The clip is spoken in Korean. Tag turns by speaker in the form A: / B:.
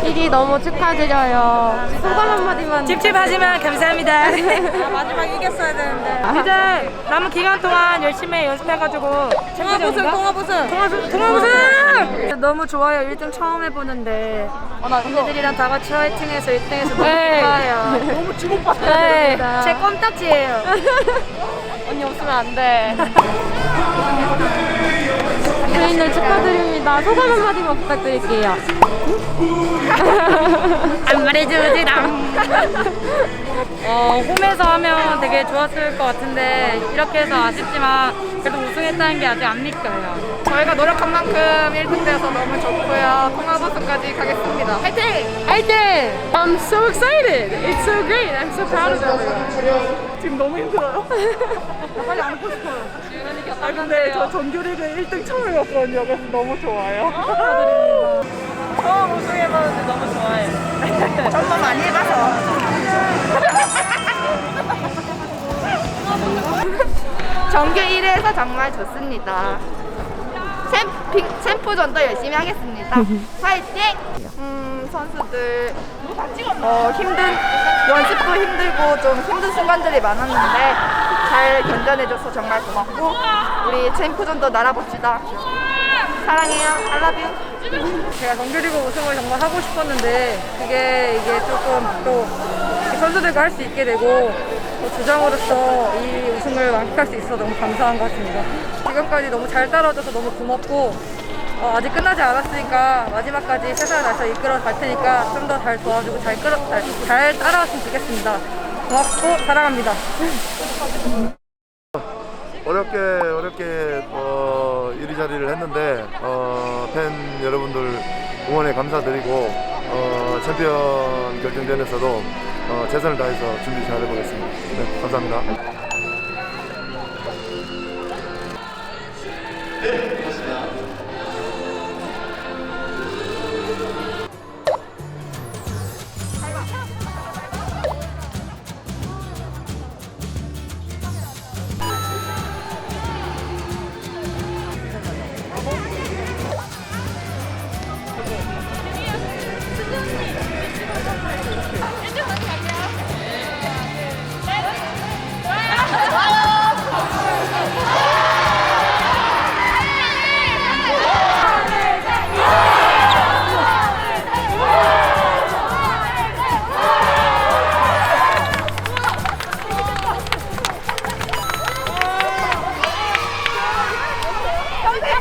A: 승리 너무 축하드려요. 소감 한마디만.
B: 찝찝하지만 감사합니다.
C: 마지막 이겼어야 되는데.
B: 이제 남은 기간 동안 열심히 연습해가지고
C: 통화보승, 통화보승.
B: 통화보승! 통화보승! 너무 좋아요. 1등 처음 해보는데 언니들이랑 다 같이 화이팅해서 1등해서 너무
A: 네.
B: 좋아요.
C: 너무 주목받아야
B: 네. 제 껌딱지예요.
A: 언니 없으면 안 돼. 저희는 축하드 립니다. 소감 한마디만 부탁드릴게요.
B: 안 말해주지랑. 어, 홈에서 하면 되게 좋았을 것 같은데 이렇게 해서 아쉽지만 그래도 우승했다는 게 아직 안 믿겨요.
C: 저희가 노력한 만큼 1등 되어서 너무 좋고요. 통화보승까지 가겠습니다. 화이팅!
A: 화이팅! I'm so excited. It's so great. I'm so proud of them.
C: 지금 너무 힘들어요. 빨리 안고 싶어요. 아 근데 저 정규리그 1등 처음 해봤거든요. 그래서 너무 좋아요. 처음 우승해봤는데 너무 좋아요. 정말 많이 해봐서.
D: 정규 1회에서 정말 좋습니다. 챔피, 챔프전도 열심히 하겠습니다. 화이팅! 음, 선수들 어, 힘든 연습도 힘들고 좀 힘든 순간들이 많았는데 잘 견뎌내줘서 정말 고맙고 우리 챔프전도 날아봅시다. 사랑해요. I love you.
B: 제가 정규리그 우승을 정말 하고 싶었는데 그게 이게 조금 또 선수들과 할 수 있게 되고 또 주장으로서 이 우승을 만끽할 수 있어서 너무 감사한 것 같습니다. 지금까지 너무 잘 따라줘서 너무 고맙고 어, 아직 끝나지 않았으니까 마지막까지 최선을 다해서 이끌어 갈 테니까 좀 더 잘 도와주고 잘, 끌어, 아, 잘 따라왔으면 좋겠습니다. 고맙고 사랑합니다.
E: 어렵게 어렵게 어, 이리저리를 했는데 어, 팬 여러분들 응원에 감사드리고 어, 챔피언 결정전에서도 어, 최선을 다해서 준비 잘 해보겠습니다. 네, 감사합니다.